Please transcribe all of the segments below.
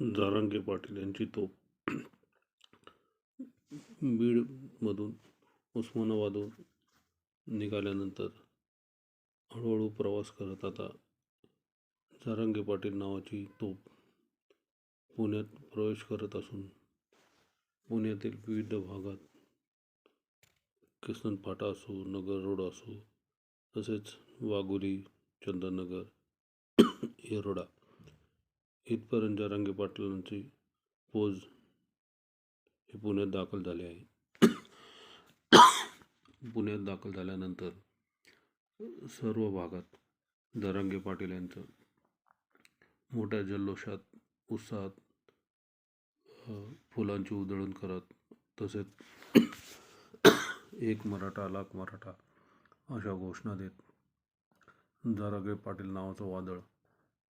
जारांगे पाटील यांची तोफ बीडमधून उस्मानाबादहून निघाल्यानंतर हळूहळू प्रवास करत आता जारांगे पाटील नावाची तोफ पुण्यात प्रवेश करत असून पुण्यातील विविध भागात किसन फाटा असो नगर रोड असो तसेच वाघोली चंदननगर येरोडा इथपर्यंत जरांगे पाटलांची पोज हे पुण्यात दाखल झाले आहे. पुण्यात दाखल झाल्यानंतर सर्व भागात जरांगे पाटील यांचं मोठ्या जल्लोषात उत्साहात फुलांची उधळण करत तसेच एक मराठा लाख मराठा अशा घोषणा देत जरांगे पाटील नावाचं वादळ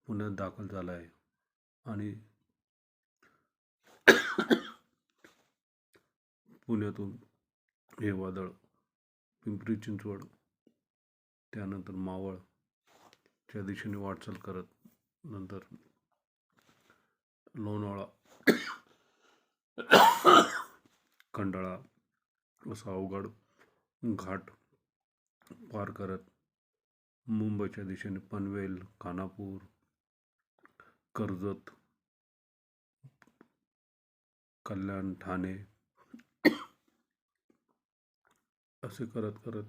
पुण्यात दाखल झालं आहे. आणि पुण्यातून हे वादळ पिंपरी चिंचवड त्यानंतर मावळच्या दिशेने वाटचाल करत नंतर लोणावळा खंडाळा असा अवघड घाट पार करत मुंबईच्या दिशेने पनवेल खानापूर कर्जत कल्याण ठाणे असे करत करत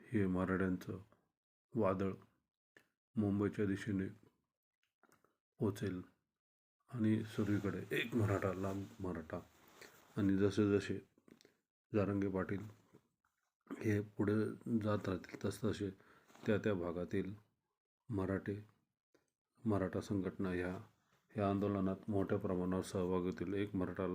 हे मराठ्यांचं वादळ मुंबईच्या दिशेने पोचेल. आणि सर्वीकडे एक मराठा लांब मराठा. आणि जसे जसे जारंगे पाटील हे पुढे जात राहतील तसतसे त्या त्या भागातील मराठे मराठा संघटना ह्या ह्या आंदोलनात मोठ्या प्रमाणावर सहभाग होतील एक मराठाला